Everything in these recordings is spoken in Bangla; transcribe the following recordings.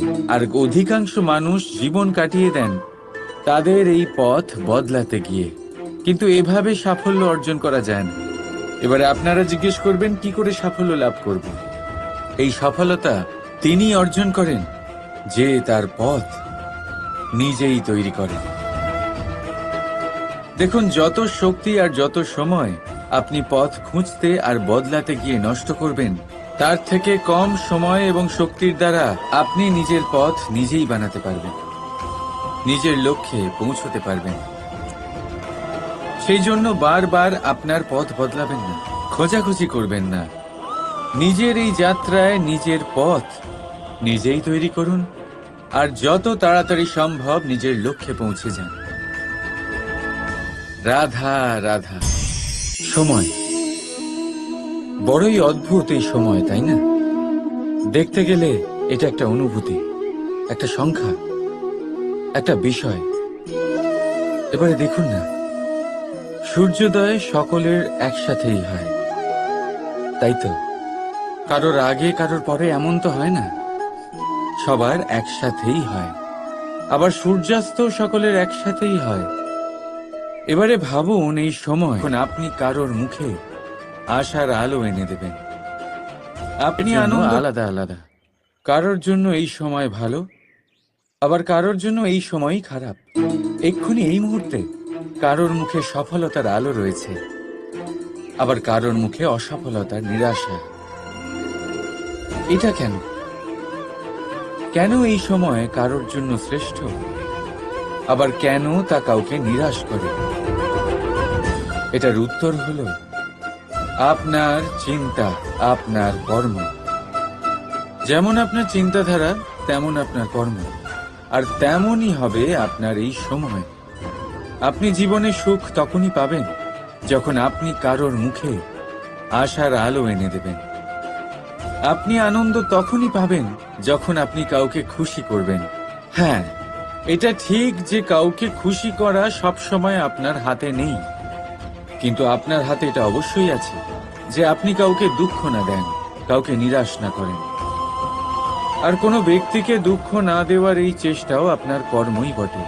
গিয়ে আর অধিকাংশ মানুষ জীবন কাটিয়ে দেন। তাদের এই পথ বদলাতে গিয়ে। কিন্তু এভাবে সাফল্য অর্জন করা যায় না। এবারে আপনারা জিজ্ঞেস করবেন, কি করে সাফল্য লাভ করব? এই সফলতা তিনি অর্জন করেন, যে তার পথ নিজেই তৈরি করেন। দেখুন, যত শক্তি আর যত সময় আপনি পথ খুঁজতে আর বদলাতে গিয়ে নষ্ট করবেন তার থেকে কম সময় এবং শক্তির দ্বারা আপনি নিজের পথ নিজেই বানাতে পারবেন। নিজের লক্ষ্যে পৌঁছতে পারবেন। সেই জন্য বারবার আপনার পথ বদলাবেন না, খোঁজাখুঁজি করবেন না। নিজের এই যাত্রায় নিজের পথ নিজেই তৈরি করুন, আর যত তাড়াতাড়ি সম্ভব নিজের লক্ষ্যে পৌঁছে যান। রাধা রাধা। সময়। বড়ই অদ্ভুত এই সময়, তাই না? দেখতে গেলে এটা একটা অনুভূতি, একটা সংখ্যা, একটা বিষয়। এবারে দেখুন না, সূর্যোদয় সকলের একসাথেই হয়। তাই তো? কারোর আগে, কারোর পরে এমন তো হয় না। সবার একসাথেই হয়। আবার সূর্যাস্ত সকলের একসাথেই হয়। এবারে ভাবুন এই সময়, আপনি কারোর মুখে আশার আলো এনে দেবেন। আপনি আনন্দ আলাদা আলাদা। কারোর জন্য এই সময় ভালো আবার কারোর জন্য এই সময়ই খারাপ। এক্ষুনি এই মুহূর্তে কারোর মুখে সফলতার আলো রয়েছে আবার কারোর মুখে অসফলতার নিরাশা। এটা কেন? কেন এই সময় কারোর জন্য শ্রেষ্ঠ? আবার কেন তা কাউকে নিরাশ করে? এটার উত্তর হলো আপনার চিন্তা, আপনার কর্ম। যেমন আপনার চিন্তাধারা, তেমন আপনার কর্ম। আর তেমনই হবে আপনার এই সময়। আপনি জীবনে সুখ তখনই পাবেন যখন আপনি কারোর মুখে আশার আলো এনে দেবেন। আপনি আনন্দ তখনই পাবেন যখন আপনি কাউকে খুশি করবেন। হ্যাঁ এটা ঠিক যে কাউকে খুশি করা সব সময় আপনার হাতে নেই। কিন্তু আপনার হাতে এটা অবশ্যই আছে যে আপনি কাউকে দুঃখ না দেন, কাউকে নিরাশ না করেন। আর কোনো ব্যক্তিকে দুঃখ না দেওয়ার এই চেষ্টাও আপনার কর্মই বটে।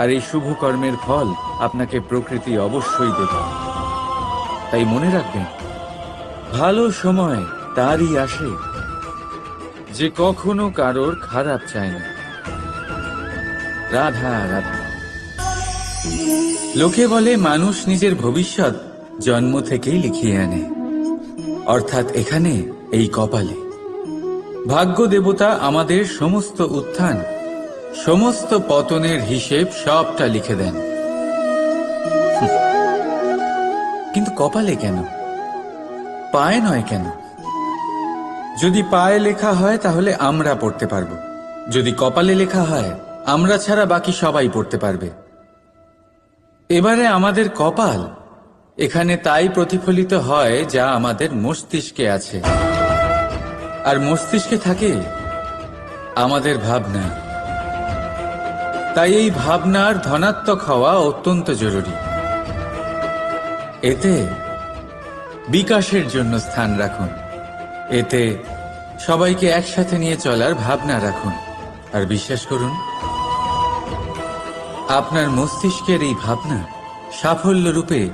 আর এই শুভ কর্মের ফল আপনাকে প্রকৃতি অবশ্যই দেবে। তাই মনে রাখবেন, ভালো সময় তারই আসে, যে কখনো কারোর খারাপ চায় না। রাধা রাধা। লোকে বলে মানুষ নিজের ভবিষ্যৎ জন্ম থেকেই লিখিয়ে আনে। অর্থাৎ এখানে এই কপালে। ভাগ্য দেবতা আমাদের সমস্ত উত্থান, সমস্ত পতনের হিসেব সবটা লিখে দেন। কিন্তু কপালে কেন? পায়ে নয় কেন? যদি পায়ে লেখা হয় তাহলে আমরা পড়তে পারব। যদি কপালে লেখা হয়, আমরা ছাড়া বাকি সবাই পড়তে পারবে। এবারে আমাদের কপাল। এখানে তাই প্রতিফলিত হয় যা আমাদের মস্তিষ্কে আছে। আর মস্তিষ্কে থাকে আমাদের ভাবনা। তাই এই ভাবনার ধনাত্মক হওয়া অত্যন্ত জরুরি। এতে বিকাশের জন্য স্থান রাখুন। এতে সবাইকে একসাথে নিয়ে চলার ভাবনা রাখুন। আর বিশ্বাস করুন আপনার মস্তিষ্কের এই ভাবনা সাফল্য রূপে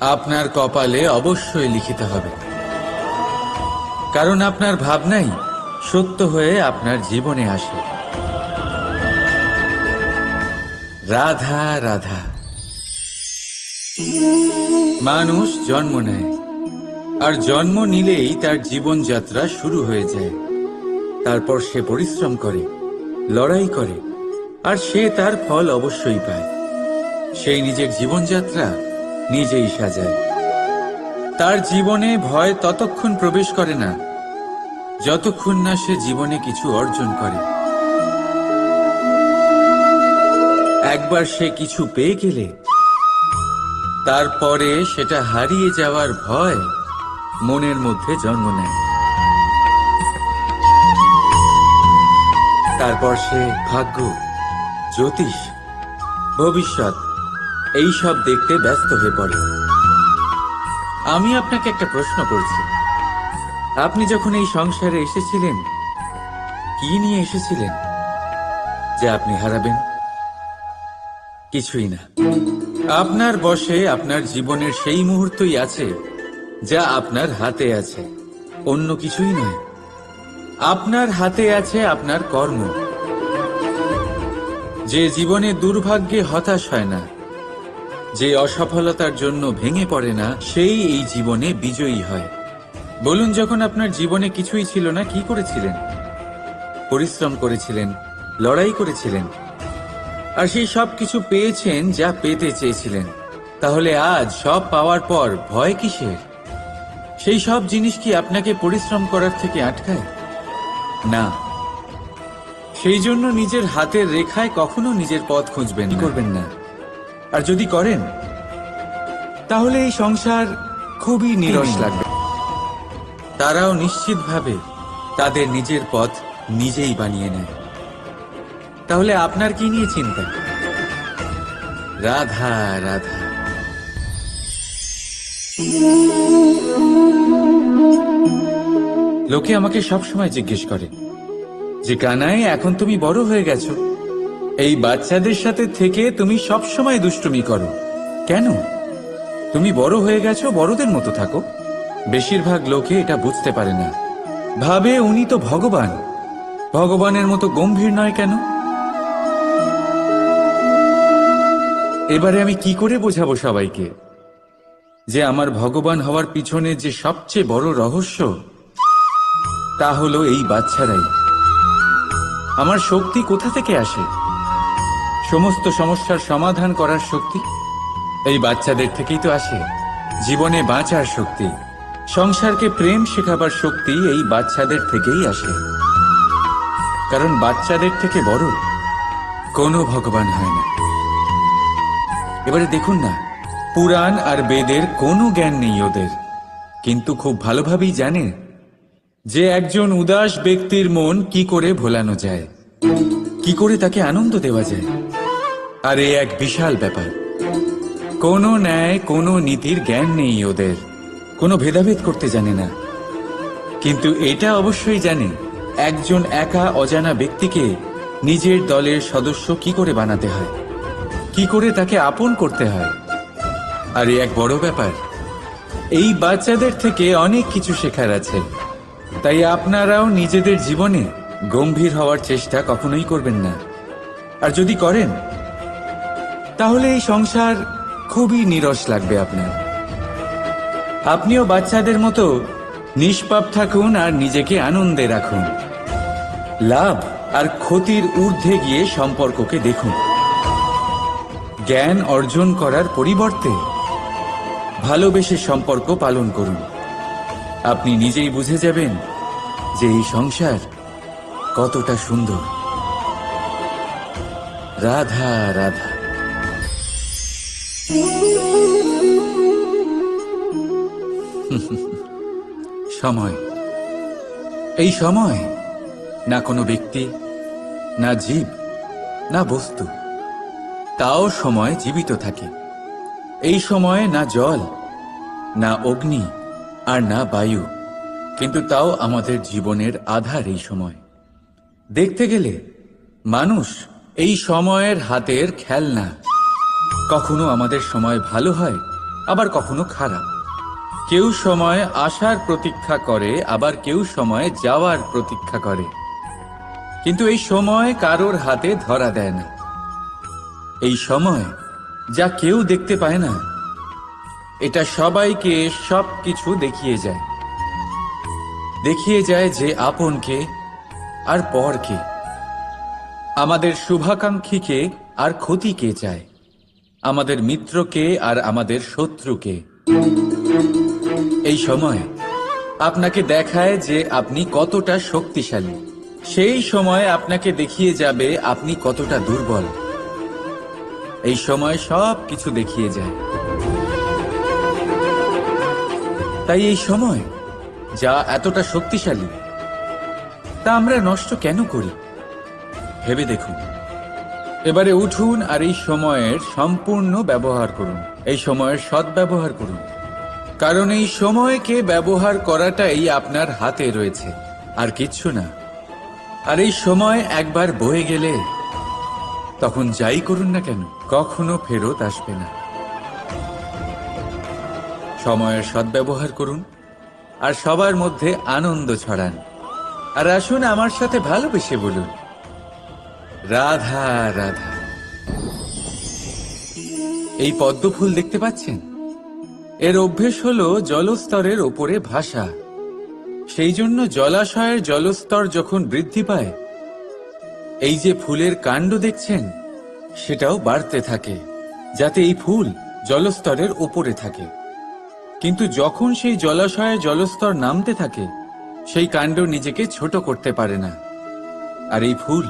আপনার কপালে অবশ্যই লিখিত হবে। কারণ আপনার ভাবনাই সত্য হয়ে আপনার জীবনে আসে। রাধা রাধা। মানুষ জন্ম নেয়। আর জন্ম নিলেই তার জীবনযাত্রা শুরু হয়ে যায়। তারপর সে পরিশ্রম করে, লড়াই করে আর সে তার ফল অবশ্যই পায়। সেই নিজের জীবনযাত্রা নিজেই সাজায়। তার জীবনে ভয় ততক্ষণ প্রবেশ করে না, যতক্ষণ না সে জীবনে কিছু অর্জন করে। একবার সে কিছু পেয়ে গেলে, তারপরে সেটা হারিয়ে যাওয়ার ভয় মনের মধ্যে জন্ম নেয়। তারপর সে ভাগ্য জ্যোতিষ, ভবিষ্যৎ এই সব দেখতে ব্যস্ত হয়ে পড়ে। আমি আপনাকে একটা প্রশ্ন করছি। আপনি যখন এই সংসারে এসেছিলেন, কি নিয়ে এসেছিলেন, যে আপনি হারাবেন? কিছুই না। আপনার বশে আপনার জীবনের সেই মুহূর্তই আছে, যা আপনার হাতে আছে। অন্য কিছুই নয়। আপনার হাতে আছে আপনার কর্ম। যে জীবনে দুর্ভাগ্যে হতাশ হয় না, যে অসফলতার জন্য ভেঙে পড়ে না, সেই এই জীবনে বিজয়ী হয়। বলুন, যখন আপনার জীবনে কিছুই ছিল না, কি করেছিলেন? পরিশ্রম করেছিলেন, লড়াই করেছিলেন, আর সেই সব কিছু পেয়েছেন যা পেতে চেয়েছিলেন। তাহলে আজ সব পাওয়ার পর ভয় কিসের? সেই সব জিনিস কি আপনাকে পরিশ্রম করার থেকে আটকায়? না। সেই জন্য নিজের হাতের রেখায় কখনো নিজের পথ খুঁজবেন করবেন না? আর যদি করেন তাহলে এই সংসার খুবই নিরস লাগবে। তারাও নিশ্চিতভাবে তাদের নিজের পথ নিজেই বানিয়ে নেয়। তাহলে আপনার কি নিয়ে চিন্তা? রাধা রাধা। লোকে আমাকে সব সময় জিজ্ঞেস করে যে কানাই এখন তুমি বড় হয়ে গেছো। এই বাচ্চাদের সাথে থেকে তুমি সব সময় দুষ্টুমি করো। কেন? তুমি বড় হয়ে গেছো, বড়দের মতো থাকো। বেশিরভাগ লোকে এটা বুঝতে পারে না। ভাবে উনি তো ভগবান। ভগবানের মতো গম্ভীর নয় কেন? এবারে আমি কি করে বোঝাবো সবাইকে? যে আমার ভগবান হওয়ার পিছনে যে সবচেয়ে বড় রহস্য, তা হলো এই বাচ্চারাই। আমার শক্তি কোথা থেকে আসে? সমস্ত সমস্যার সমাধান করার শক্তি? এই বাচ্চাদের থেকেই তো আসে। জীবনে বাঁচার শক্তি। সংসারকে প্রেম শেখাবার শক্তি এই বাচ্চাদের থেকেই আসে। কারণ বাচ্চাদের থেকে বড় কোনো ভগবান হয় না। এবারে দেখুন না, পুরাণ আর বেদের কোনো জ্ঞান নেই ওদের। কিন্তু খুব ভালোভাবেই জানে যে একজন উদাস ব্যক্তির মন কি করে ভোলানো যায়? কি করে তাকে আনন্দ দেওয়া যায়? আর এ এক বিশাল ব্যাপার। কোনো ন্যায়, কোনো নীতির জ্ঞান নেই ওদের। কোনো ভেদাভেদ করতে জানে না। কিন্তু এটা অবশ্যই জানে, একজন একা অজানা ব্যক্তিকে নিজের দলের সদস্য কি করে বানাতে হয়? কি করে তাকে আপন করতে হয়? আর এক বড় ব্যাপার। এই বাচ্চাদের থেকে অনেক কিছু শেখার আছে। তাই আপনারাও নিজেদের জীবনে গম্ভীর হওয়ার চেষ্টা কখনোই করবেন না। আর যদি করেন, তাহলে এই সংসার খুবই নিরস লাগবে আপনার। আপনিও বাচ্চাদের মতো নিষ্পাপ থাকুন আর নিজেকে আনন্দে রাখুন। লাভ আর ক্ষতির ঊর্ধ্বে গিয়ে সম্পর্ককে দেখুন। জ্ঞান অর্জন করার পরিবর্তে ভালোবেসে সম্পর্ক পালন করুন। আপনি নিজেই বুঝে যাবেন যে এই সংসার কতটা সুন্দর। রাধা রাধা। সময়। এই সময় না কোনো ব্যক্তি, না জীব, না বস্তু। তাও সময় জীবিত থাকে। এই সময়ে না জল, না অগ্নি আর না বায়ু, কিন্তু তাও আমাদের জীবনের আধার এই সময়। দেখতে গেলে মানুষ এই সময়ের হাতের খেলনা। কখনো আমাদের সময় ভালো হয়, আবার কখনো খারাপ। কেউ সময় আসার প্রতীক্ষা করে, আবার কেউ সময় যাওয়ার প্রতীক্ষা করে। কিন্তু এই সময় কারোর হাতে ধরা দেয় না। এই সময় যা কেউ দেখতে পায় না এটা সবাইকে সব কিছু দেখিয়ে যায়। দেখিয়ে যায় যে আপনকে আর পরকে। আমাদের শুভাকাঙ্ক্ষীকে আর ক্ষতিকে চায়। আমাদের মিত্রকে আর আমাদের শত্রুকে। এই সময় আপনাকে দেখায় যে আপনি কতটা শক্তিশালী। সেই সময় আপনাকে দেখিয়ে যাবে আপনি কতটা দুর্বল। এই সময় সব কিছু দেখিয়ে যায়। তাই এই সময়, যা এতটা শক্তিশালী, তা আমরা নষ্ট কেন করি? ভেবে দেখুন। এবারে উঠুন আর এই সময়ের সম্পূর্ণ ব্যবহার করুন। এই সময়ের সদ্ব্যবহার করুন। কারণ এই সময়কে ব্যবহার করাটাই আপনার হাতে রয়েছে, আর কিচ্ছু না। আর এই সময় একবার বয়ে গেলে তখন যাই করুন না কেন, কখনো ফেরত আসবে না। সময়ের সদ্ব্যবহার করুন আর সবার মধ্যে আনন্দ ছড়ান। আর আসুন আমার সাথে ভালোবেসে বলুন। রাধা রাধা। এই পদ্ম ফুল দেখতে পাচ্ছেন? এর অভ্যেস হলো জলস্তরের ওপরে ভাসা। সেই জন্য জলাশয়ের জলস্তর যখন বৃদ্ধি পায়, এই যে ফুলের কাণ্ড দেখছেন, সেটাও বাড়তে থাকে, যাতে এই ফুল জলস্তরের ওপরে থাকে। কিন্তু যখন সেই জলাশয়ের জলস্তর নামতে থাকে, সেই কাণ্ড নিজেকে ছোট করতে পারে না। আর এই ফুল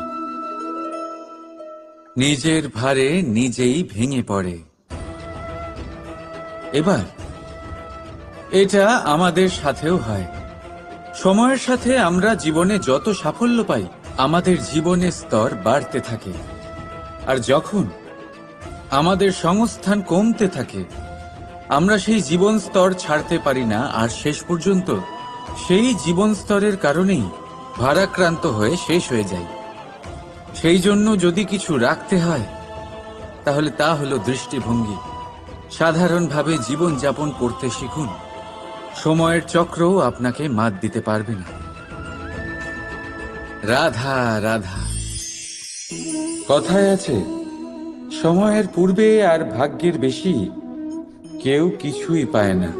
নিজের ভারে নিজেই ভেঙে পড়ে। এবার এটা আমাদের সাথেও হয়। সময়ের সাথে আমরা জীবনে যত সাফল্য পাই, আমাদের জীবনের স্তর বাড়তে থাকে। আর যখন আমাদের সংস্থান কমতে থাকে আমরা সেই জীবন স্তর ছাড়তে পারি না, আর শেষ পর্যন্ত সেই জীবন স্তরের কারণেই ভারাক্রান্ত হয়ে শেষ হয়ে যায় সেই জন্য যদি কিছু রাখতে হয়, তাহলে তা হলো দৃষ্টিভঙ্গি। সাধারণভাবে জীবন যাপন করতে শিখুন। সময়ের চক্রও আপনাকে মাত দিতে পারবে না। রাধা রাধা। কথায় আছে, সময়ের পূর্বে আর ভাগ্যের বেশি কেউ কিছুই পায় না।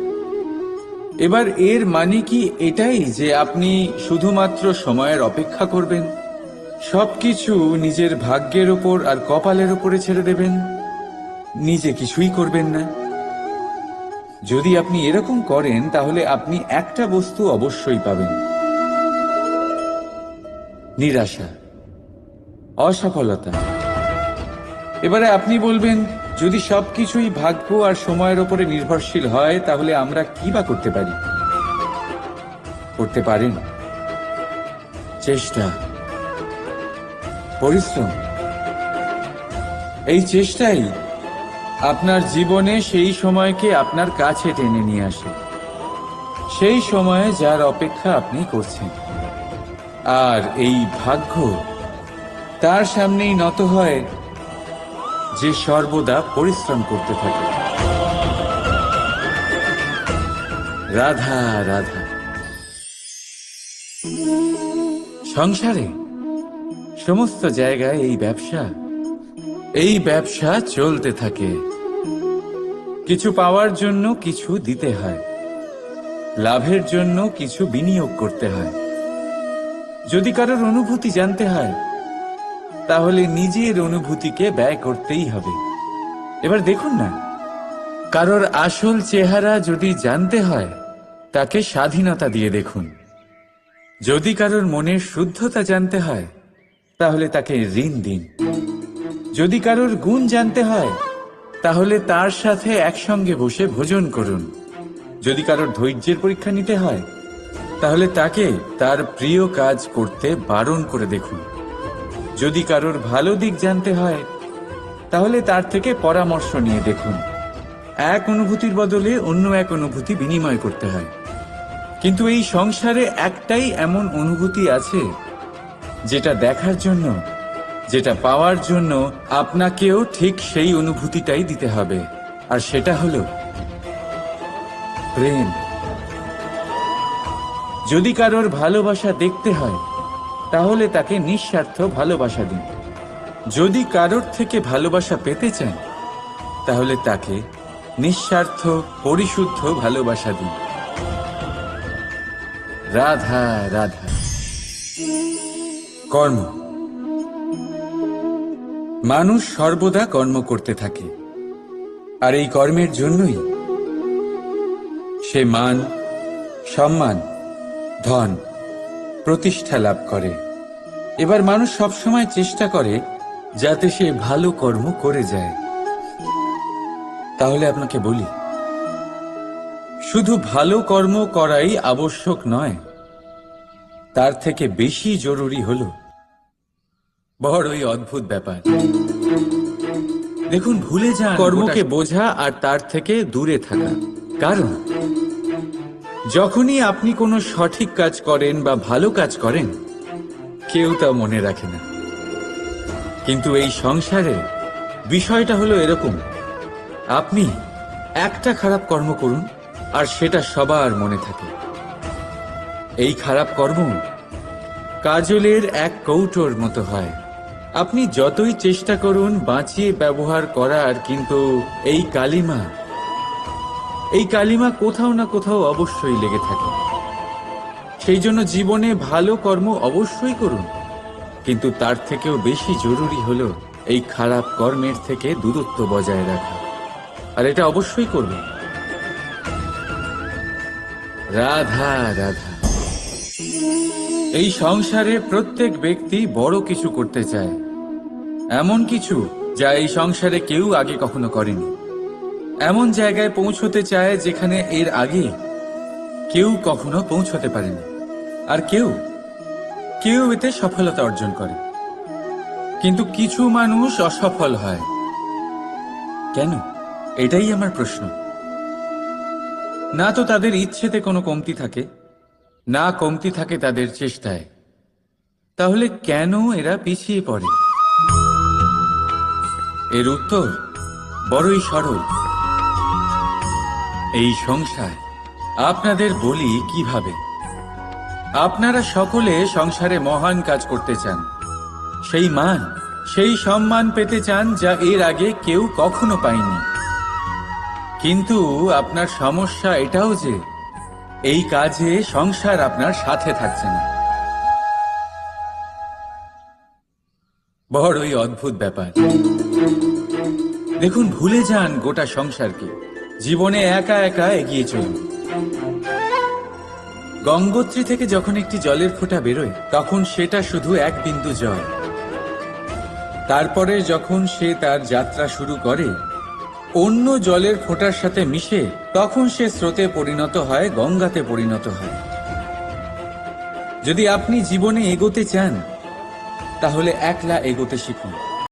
এবার এর মানে কি এটাই যে আপনি শুধুমাত্র সময়ের অপেক্ষা করবেন? সবকিছু নিজের ভাগ্যের ওপর আর কপালের ওপরে ছেড়ে দেবেন। নিজে কিছুই করবেন না। যদি আপনি এরকম করেন, তাহলে আপনি একটা বস্তু অবশ্যই পাবেন। নিরাশা, অসফলতা। এবারে আপনি বলবেন যদি সবকিছুই ভাগ্য আর সময়ের ওপরে নির্ভরশীল হয়, তাহলে আমরা কি বা করতে পারি? করতে পারেন চেষ্টা। পরিশ্রম। এই চেষ্টাই আপনার জীবনে সেই সময়কে আপনার কাছে টেনে নিয়ে আসে। সেই সময়ে যার অপেক্ষা আপনি করছেন। আর এই ভাগ্য তার সামনেই নত হয় যে সর্বদা পরিশ্রম করতে থাকে। রাধা রাধা। সংসারে সমস্ত জায়গায় এই ব্যবসা এই ব্যবসা চলতে থাকে। কিছু পাওয়ার জন্য কিছু দিতে হয়। লাভের জন্য কিছু বিনিয়োগ করতে হয়। যদি কারোর অনুভূতি জানতে হয় তাহলে নিজের অনুভূতিকে ব্যয় করতেই হবে। এবার দেখুন না, কারোর আসল চেহারা যদি জানতে হয়, তাকে স্বাধীনতা দিয়ে দেখুন। যদি কারোর মনের শুদ্ধতা জানতে হয়, তাহলে তাকে ঋণ দিন। যদি কারোর গুণ জানতে হয়, তাহলে তার সাথে একসঙ্গে বসে ভোজন করুন। যদি কারোর ধৈর্যের পরীক্ষা নিতে হয়, তাহলে তাকে তার প্রিয় কাজ করতে বারণ করে দেখুন। যদি কারোর ভালো দিক জানতে হয়, তাহলে তার থেকে পরামর্শ নিয়ে দেখুন। এক অনুভূতির বদলে অন্য এক অনুভূতি বিনিময় করতে হয়। কিন্তু এই সংসারে একটাই এমন অনুভূতি আছে, যেটা দেখার জন্য, যেটা পাওয়ার জন্য আপনাকেও ঠিক সেই অনুভূতিটাই দিতে হবে। আর সেটা হলো প্রেম। যদি কারোর ভালোবাসা দেখতে হয় তাহলে তাকে নিঃস্বার্থ ভালোবাসা দিন। যদি কারোর থেকে ভালোবাসা পেতে চান, তাহলে তাকে নিঃস্বার্থ, পরিশুদ্ধ ভালোবাসা দিন। রাধা রাধা। কর্ম। মানুষ সর্বদা কর্ম করতে থাকে। আর এই কর্মের জন্যই সে মান, সম্মান, ধন প্রতিষ্ঠা লাভ করে। এবার মানুষ সবসময় চেষ্টা করে যাতে সে ভালো কর্ম করে যায়। তাহলে আপনাকে বলি শুধু ভালো কর্ম করাই আবশ্যক নয় তার থেকে বেশি জরুরি হল বড়ই অদ্ভুত ব্যাপার। দেখুন ভুলে যান কর্মকে বোঝা আর তার থেকে দূরে থাকা। কারণ যখনই আপনি কোনো সঠিক কাজ করেন বা ভালো কাজ করেন, কেউ তা মনে রাখে না। কিন্তু এই সংসারে বিষয়টা হলো এরকম। আপনি একটা খারাপ কর্ম করুন, আর সেটা সবার মনে থাকে। এই খারাপ কর্ম কাজলের এক কৌটোর মতো হয়। আপনি যতই চেষ্টা করুন বাঁচিয়ে ব্যবহার করার, কিন্তু এই কালিমা এই কালিমা কোথাও না কোথাও অবশ্যই লেগে থাকে। সেই জন্য জীবনে ভালো কর্ম অবশ্যই করুন। কিন্তু তার থেকেও বেশি জরুরি হলো এই খারাপ কর্মের থেকে দূরত্ব বজায় রাখা। আর এটা অবশ্যই করবেন। রাধা রাধা। এই সংসারে প্রত্যেক ব্যক্তি বড় কিছু করতে চায়। এমন কিছু যা এই সংসারে কেউ আগে কখনো করেনি। এমন জায়গায় পৌঁছতে চায় যেখানে এর আগে কেউ কখনো পৌঁছতে পারেনি। আর কেউ কেউ এতে সফলতা অর্জন করে। কিন্তু কিছু মানুষ অসফল হয়। কেন? এটাই আমার প্রশ্ন। না তো তাদের ইচ্ছেতে কোনো কমতি থাকে, না কমতি থাকে তাদের চেষ্টায়। তাহলে কেন এরা পিছিয়ে পড়ে? এর উত্তর বড়ই সরল। এই সংসার, আপনাদের বলি কীভাবে? আপনারা সকলে সংসারে মহান কাজ করতে চান। সেই মান, সেই সম্মান পেতে চান যা এর আগে কেউ কখনো পায়নি। কিন্তু আপনার সমস্যা এটাও যে, এই কাজে সংসার আপনার সাথে থাকছে না। বড়ই অদ্ভুত ব্যাপার। দেখুন, ভুলে যান গোটা সংসারকে। জীবনে একা একা এগিয়ে চলুন। গঙ্গোত্রী থেকে যখন একটি জলের ফোঁটা বেরোয়, তখন সেটা শুধু এক বিন্দু জল। তারপরে যখন সে তার যাত্রা শুরু করে, অন্য জলের ফোঁটার সাথে মিশে, তখন সে স্রোতে পরিণত হয়, গঙ্গাতে পরিণত হয়। যদি আপনি জীবনে এগোতে চান, তাহলে একলা এগোতে শিখুন।